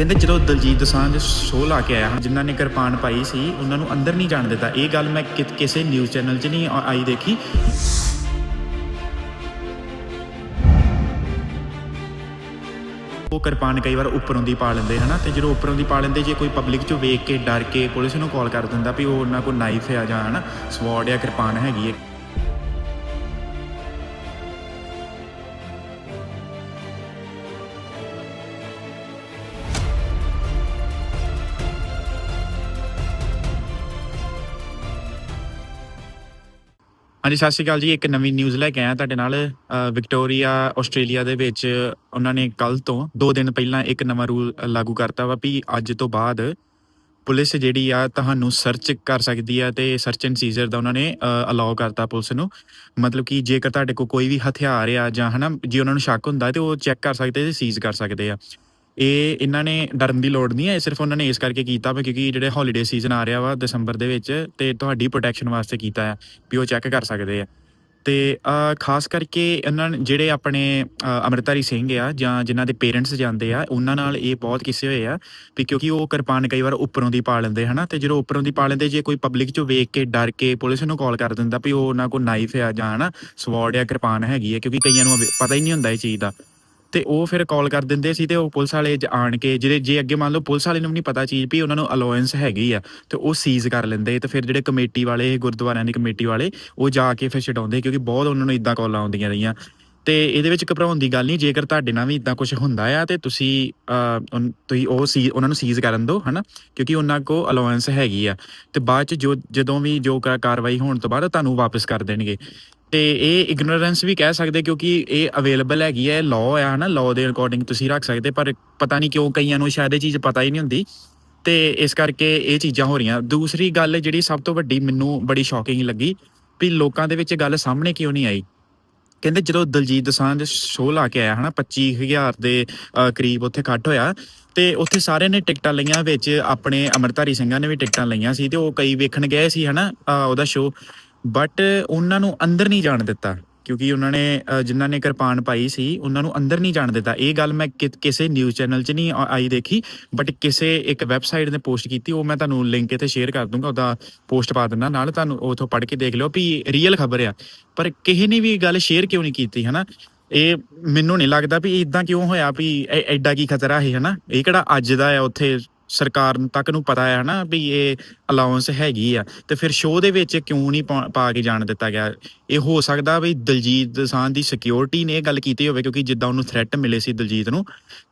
ਕਹਿੰਦੇ ਜਦੋਂ ਦਲਜੀਤ ਦਸਾਂਝ ਸ਼ੋਅ ਲਾ ਕੇ ਆਇਆ ਜਿਨ੍ਹਾਂ ਨੇ ਕਿਰਪਾਨ ਪਾਈ ਸੀ, ਉਹਨਾਂ ਨੂੰ ਅੰਦਰ ਨਹੀਂ ਜਾਣ ਦਿੱਤਾ। ਇਹ ਗੱਲ ਮੈਂ ਕਿ- ਕਿਸੇ ਨਿਊਜ਼ ਚੈਨਲ 'ਚ ਨਹੀਂ ਆਈ ਦੇਖੀ। ਉਹ ਕਿਰਪਾਨ ਕਈ ਵਾਰ ਉੱਪਰੋਂ ਦੀ ਪਾ ਲੈਂਦੇ, ਹਨਾ? ਤੇ ਜਦੋਂ ਉੱਪਰੋਂ ਦੀ ਪਾ ਲੈਂਦੇ, ਜੇ ਕੋਈ ਪਬਲਿਕ 'ਚੋਂ ਵੇਖ ਕੇ, ਡਰ ਕੇ ਪੁਲਿਸ ਨੂੰ ਕਾਲ ਕਰ ਦਿੰਦਾ ਵੀ ਉਹ ਉਹਨਾਂ ਕੋਲ ਨਾਈਫ ਆ ਜਾਂ, ਹਨਾ? ਸਵਾਰਡ ਜਾਂ ਕਿਰਪਾਨ ਹੈਗੀ ਹੈ ਹਾਂਜੀ, ਸਤਿ ਸ਼੍ਰੀ ਅਕਾਲ ਜੀ। ਇੱਕ ਨਵੀਂ ਨਿਊਜ਼ ਲੈ ਕੇ ਆਇਆ ਤੁਹਾਡੇ ਨਾਲ। ਵਿਕਟੋਰੀਆ, ਆਸਟ੍ਰੇਲੀਆ ਦੇ ਵਿੱਚ ਉਹਨਾਂ ਨੇ ਕੱਲ ਤੋਂ 2 ਦਿਨ ਪਹਿਲਾਂ ਇੱਕ ਨਵਾਂ ਰੂਲ ਲਾਗੂ ਕਰਤਾ ਵਾ ਵੀ ਅੱਜ ਤੋਂ ਬਾਅਦ ਪੁਲਿਸ ਜਿਹੜੀ ਆ ਤੁਹਾਨੂੰ ਸਰਚ ਕਰ ਸਕਦੀ ਆ ਤੇ ਸਰਚ ਐਂਡ ਸੀਜ਼ਰ ਦਾ ਉਹਨਾਂ ਨੇ ਅਲਾਉ ਕਰਤਾ ਪੁਲਿਸ ਨੂੰ। ਮਤਲਬ ਕਿ ਜੇਕਰ ਤੁਹਾਡੇ ਕੋਲ ਕੋਈ ਵੀ ਹਥਿਆਰ ਆ ਜਾਂ ਹਨਾ, ਜੇ ਉਹਨਾਂ ਨੂੰ ਸ਼ੱਕ ਹੁੰਦਾ ਤੇ ਉਹ ਚੈੱਕ ਕਰ ਸਕਦੇ ਤੇ ਸੀਜ਼ ਕਰ ਸਕਦੇ ਆ। ਇਹ ਇਹਨਾਂ ਨੇ ਡਰਨ ਦੀ ਲੋੜ ਨਹੀਂ ਹੈ ਇਹ ਸਿਰਫ ਉਹਨਾਂ ਨੇ ਇਸ ਕਰਕੇ ਕੀਤਾ ਵਾ ਕਿਉਂਕਿ ਜਿਹੜੇ ਹੌਲੀਡੇ ਸੀਜ਼ਨ ਆ ਰਿਹਾ ਵਾ ਦਸੰਬਰ ਦੇ ਵਿੱਚ ਤੇ ਤੁਹਾਡੀ ਪ੍ਰੋਟੈਕਸ਼ਨ ਵਾਸਤੇ ਕੀਤਾ ਆ ਵੀ ਉਹ ਚੈੱਕ ਕਰ ਸਕਦੇ ਆ। ਤੇ ਖਾਸ ਕਰਕੇ ਇਹਨਾਂ ਜਿਹੜੇ ਆਪਣੇ ਅ, ਅੰਮ੍ਰਿਤਧਾਰੀ ਸਿੰਘ ਆ ਜਾਂ ਜਿਨ੍ਹਾਂ ਦੇ ਪੇਰੈਂਟਸ ਜਾਂਦੇ ਆ ਉਹਨਾਂ ਨਾਲ ਇਹ ਬਹੁਤ ਕਿੱਸੇ ਹੋਏ ਆ ਵੀ ਕਿਉਂਕਿ ਉਹ ਕਿਰਪਾਨ ਕਈ ਵਾਰ ਉੱਪਰੋਂ ਦੀ ਪਾ ਲੈਂਦੇ ਹਨਾ ਤੇ ਜਦੋਂ ਉੱਪਰੋਂ ਦੀ ਪਾ ਲੈਂਦੇ ਜੇ ਕੋਈ ਪਬਲਿਕ ਚੋਂ ਵੇਖ ਕੇ ਡਰ ਕੇ ਪੁਲਿਸ ਨੂੰ ਕਾਲ ਕਰ ਦਿੰਦਾ ਵੀ ਉਹ ਉਹਨਾਂ ਕੋਲ ਨਾਈਫ ਆ ਜਾਂ ਹਨਾ ਸਵਾਰਡ ਆ ਕਿਰਪਾਨ ਹੈਗੀ ਹੈ ਕਿਉਂਕਿ ਕਈਆਂ ਨੂੰ ਪਤਾ ਹੀ ਨਹੀਂ ਹੁੰਦਾ ਇਹ ਚੀਜ਼ ਦਾ। ਤੇ ਉਹ ਫਿਰ ਕਾਲ ਕਰ ਦਿੰਦੇ ਸੀ ਤੇ ਉਹ ਪੁਲਿਸ ਵਾਲੇ ਜ- ਆਣ ਕੇ ਜਿਹੜੇ, ਜੇ ਅੱਗੇ ਮੰਨ ਲਓ ਪੁਲਿਸ ਵਾਲੇ ਨੂੰ ਵੀ ਨਹੀਂ ਪਤਾ ਚੀਜ਼ ਵੀ ਉਹਨਾਂ ਨੂੰ ਅਲਾਉੈਂਸ ਹੈਗੀ ਆ, ਤੇ ਉਹ ਸੀਜ਼ ਕਰ ਲੈਂਦੇ ਤੇ ਫਿਰ ਜਿਹੜੇ ਕਮੇਟੀ ਵਾਲੇ, ਗੁਰਦੁਆਰਿਆਂ ਦੀ ਕਮੇਟੀ ਵਾਲੇ, ਉਹ ਜਾ ਕੇ ਫਿਰ ਛਡਾਉਂਦੇ ਕਿਉਂਕਿ ਬਹੁਤ ਉਹਨਾਂ ਨੂੰ ਇਦਾਂ ਕਾਲਾਂ ਆਉਂਦੀਆਂ ਰਹੀਆਂ। ਤੇ ਇਹਦੇ ਵਿੱਚ ਘਬਰਾਉਣ ਦੀ ਗੱਲ ਨਹੀਂ, ਜੇਕਰ ਤੁਹਾਡੇ ਨਾਲ ਵੀ ਇਦਾਂ ਕੁਝ ਹੁੰਦਾ ਆ ਤੇ ਤੁਸੀਂ ਤੁਸੀਂ ਉਹ ਸੀ, ਉਹਨਾਂ ਨੂੰ ਸੀਜ਼ ਕਰਨ ਦਿਓ, ਹਨਾ? ਕਿਉਂਕਿ ਉਹਨਾਂ ਕੋ ਅਲਾਉੈਂਸ ਹੈਗੀ ਆ। ਤੇ ਬਾਅਦ ਚ ਜੋ, ਜਦੋਂ ਵੀ ਜੋ ਕਾਰਵਾਈ ਹੋਣ ਤੋਂ ਬਾਅਦ ਤੁਹਾਨੂੰ ਵਾਪਸ ਕਰ ਦੇਣਗੇ। ਤੇ ਇਹ ਇਗਨੋਰੈਂਸ ਵੀ ਕਹਿ ਸਕਦੇ, ਕਿਉਂਕਿ ਇਹ ਅਵੇਲੇਬਲ ਹੈਗੀ ਹੈ ਲਾਅ ਆ, ਹਨਾ? ਲਾਅ ਦੇ ਅਕੋਰਡਿੰਗ ਤੁਸੀਂ ਰੱਖ ਸਕਦੇ, ਪਰ ਪਤਾ ਨਹੀਂ ਕਿਉਂ ਕਈਆਂ ਨੂੰ ਸ਼ਾਇਦ ਇਹ ਚੀਜ਼ ਪਤਾ ਹੀ ਨਹੀਂ ਹੁੰਦੀ। ਤੇ ਇਸ ਕਰਕੇ ਇਹ ਚੀਜ਼ਾਂ ਹੋ ਰਹੀਆਂ। ਦੂਸਰੀ ਗੱਲ ਜਿਹੜੀ ਸਭ ਤੋਂ ਵੱਡੀ ਮੈਨੂੰ ਬੜੀ ਸ਼ੌਕਿੰਗ ਲੱਗੀ, ਵੀ ਲੋਕਾਂ ਦੇ ਵਿੱਚ ਗੱਲ ਸਾਹਮਣੇ ਕਿਉਂ ਨਹੀਂ ਆਈ? ਕਹਿੰਦੇ ਜਦੋਂ ਦਲਜੀਤ ਦਸਾਂਝ ਸ਼ੋਅ ਲਾ ਕੇ ਆਇਆ ਹਨਾ 25000 ਦੇ ਕਰੀਬ ਉੱਥੇ ਇਕੱਠ ਹੋਇਆ ਤੇ ਉੱਥੇ ਸਾਰਿਆਂ ਨੇ ਟਿਕਟਾਂ ਲਈਆਂ ਵਿੱਚ ਆਪਣੇ ਅਮਰਤਾਰੀ ਸਿੰਘਾਂ ਨੇ ਵੀ ਟਿਕਟਾਂ ਲਈਆਂ ਸੀ ਤੇ ਉਹ ਕਈ ਵੇਖਣ ਗਏ ਸੀ ਹਨਾ ਅ, ਉਹਦਾ ਸ਼ੋਅ ਬਟ ਉਹਨਾਂ ਨੂੰ ਅੰਦਰ ਨਹੀਂ ਜਾਣ ਦਿੱਤਾ। ਕਿਉਂਕਿ ਉਹਨਾਂ ਨੇ ਅ, ਜਿਨ੍ਹਾਂ ਨੇ ਕਿਰਪਾਨ ਪਾਈ ਸੀ ਉਹਨਾਂ ਨੂੰ ਅੰਦਰ ਨਹੀਂ ਜਾਣ ਦਿੱਤਾ। ਇਹ ਗੱਲ ਮੈਂ ਕਿਸੇ ਨਿਊਜ਼ ਚੈਨਲ 'ਚ ਨਹੀਂ ਆਈ ਦੇਖੀ ਬਟ ਕਿਸੇ ਇੱਕ ਵੈਬਸਾਈਟ ਨੇ ਪੋਸਟ ਕੀਤੀ ਉਹ ਮੈਂ ਤੁਹਾਨੂੰ ਲਿੰਕ ਇੱਥੇ ਸ਼ੇਅਰ ਕਰ ਦੂੰਗਾ ਉਹਦਾ ਪੋਸਟ ਪਾ ਦਿੰਦਾ ਨਾਲ ਤੁਹਾਨੂੰ ਉਥੋਂ ਪੜ੍ਹ ਕੇ ਦੇਖ ਲਿਓ ਵੀ ਰੀਅਲ ਖਬਰ ਆ। ਪਰ ਕਿਸੇ ਨੇ ਵੀ ਗੱਲ ਸ਼ੇਅਰ ਕਿਉਂ ਨਹੀਂ ਕੀਤੀ ਹਨਾ? ਇਹ ਮੈਨੂੰ ਨਹੀਂ ਲੱਗਦਾ ਵੀ ਇਦਾਂ ਕਿਉਂ ਹੋਇਆ ਵੀ ਐ- ਐਡਾ ਕੀ ਖਤਰਾ ਹੈ ਹਨਾ? ਇਹ ਕਿਹੜਾ ਅੱਜ ਦਾ ਹੈ ਉੱਥੇ ਸਰਕਾਰ ਤੱਕ ਨੂੰ ਪਤਾ ਹੈ ਨਾ ਵੀ ਇਹ ਅਲਾਉਂਸ ਹੈਗੀ ਆ। ਤੇ ਫਿਰ ਸ਼ੋਅ ਦੇ ਵਿੱਚ ਕਿਉਂ ਨਹੀਂ ਪਾ ਪਾ ਕੇ ਜਾਣ ਦਿੱਤਾ ਗਿਆ? ਇਹ ਹੋ ਸਕਦਾ ਵੀ ਦਲਜੀਤ ਦੋਸਾਂਝ ਦੀ ਸਿਕਿਉਰਿਟੀ ਨੇ ਇਹ ਗੱਲ ਕੀਤੀ ਹੋਵੇ ਕਿਉਂਕਿ ਜਿੱਦਾਂ ਉਹਨੂੰ ਥ੍ਰੈਟ ਮਿਲੇ ਸੀ ਦਲਜੀਤ ਨੂੰ।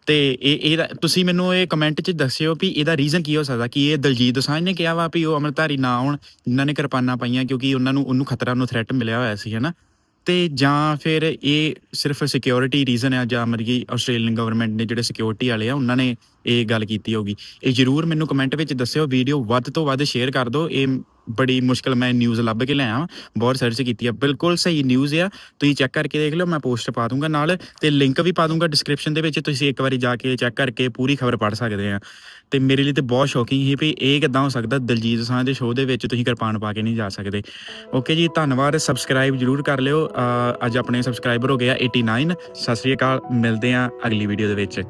ਤੇ ਇਹ ਇਹ ਤੁਸੀਂ ਮੈਨੂੰ ਇਹ ਕਮੈਂਟ 'ਚ ਦੱਸਿਓ ਵੀ ਇਹਦਾ ਰੀਜ਼ਨ ਕੀ ਹੋ ਸਕਦਾ ਕਿ ਇਹ ਦਲਜੀਤ ਦੋਸਾਂਝ ਨੇ ਕਿਹਾ ਵਾ ਵੀ ਉਹ ਅਮਰਧਾਰੀ ਨਾ ਆਉਣ, ਜਿਨ੍ਹਾਂ ਨੇ ਕਿਰਪਾਨਾਂ ਪਾਈਆਂ ਕਿਉਂਕਿ ਉਹਨਾਂ ਨੂੰ, ਉਹਨੂੰ ਖਤਰਾ ਨੂੰ ਥ੍ਰੈਟ ਮਿਲਿਆ ਹੋਇਆ ਸੀ ਹਨਾ। ਤੇ ਜਾਂ ਫਿਰ ਇਹ ਸਿਰਫ ਸਿਕਿਉਰਿਟੀ ਰੀਜ਼ਨ ਹੈ ਜਾਂ ਮਰਗੀ ਆਸਟ੍ਰੇਲੀਅਨ ਗਵਰਨਮੈਂਟ ਨੇ ਜਿਹੜੇ ਸਿਕਿਉਰਿਟੀ ਵਾਲੇ ਆ, ਉਹਨਾਂ ਨੇ ਇਹ ਗੱਲ ਕੀਤੀ ਹੋਗੀ ਇਹ ਜਰੂਰ ਮੈਨੂੰ ਕਮੈਂਟ ਵਿੱਚ ਦੱਸਿਓ ਵੀਡੀਓ ਵੱਧ ਤੋਂ ਵੱਧ ਸ਼ੇਅਰ ਕਰ ਦਿਓ। ਇਹ ਬੜੀ ਮੁਸ਼ਕਲ ਮੈਂ ਨਿਊਜ਼ ਲੱਭ ਕੇ ਲਿਆ ਬਹੁਤ ਸਰਚ ਕੀਤੀ ਆ। ਬਿਲਕੁਲ ਸਹੀ ਨਿਊਜ਼ ਆ, ਤੁਸੀਂ ਚੈੱਕ ਕਰਕੇ ਦੇਖ ਲਿਓ, ਮੈਂ ਪੋਸਟ ਪਾ ਦੂੰਗਾ ਨਾਲ ਤੇ ਲਿੰਕ ਵੀ ਪਾ ਦੂੰਗਾ ਡਿਸਕ੍ਰਿਪਸ਼ਨ ਦੇ ਵਿੱਚ, ਤੁਸੀਂ ਇੱਕ ਵਾਰੀ ਜਾ ਕੇ ਚੈੱਕ ਕਰਕੇ ਪੂਰੀ ਖਬਰ ਪੜ੍ਹ ਸਕਦੇ ਆ। ਤੇ ਮੇਰੇ ਲਈ ਤੇ ਬਹੁਤ ਸ਼ੌਕਿੰਗ ਸੀ ਵੀ ਇਹ ਕਿਦਾਂ ਹੋ ਸਕਦਾ, ਦਲਜੀਤ ਦੋਸਾਂਝ ਦੇ ਸ਼ੋਅ ਦੇ ਵਿੱਚ ਤੁਸੀਂ ਕਿਰਪਾਨ ਪਾ ਕੇ ਨਹੀਂ ਜਾ ਸਕਦੇ। ਓਕੇ ਜੀ, ਧੰਨਵਾਦ ਸਬਸਕ੍ਰਾਈਬ ਜਰੂਰ ਕਰ ਲਿਓ। ਅੱਜ ਆਪਣੇ ਸਬਸਕ੍ਰਾਈਬਰ ਹੋ ਗਿਆ 89 ਸਤਿ ਸ੍ਰੀ ਅਕਾਲ, ਮਿਲਦੇ ਆ ਅਗਲੀ ਵੀਡੀਓ ਦੇ ਵਿੱਚ।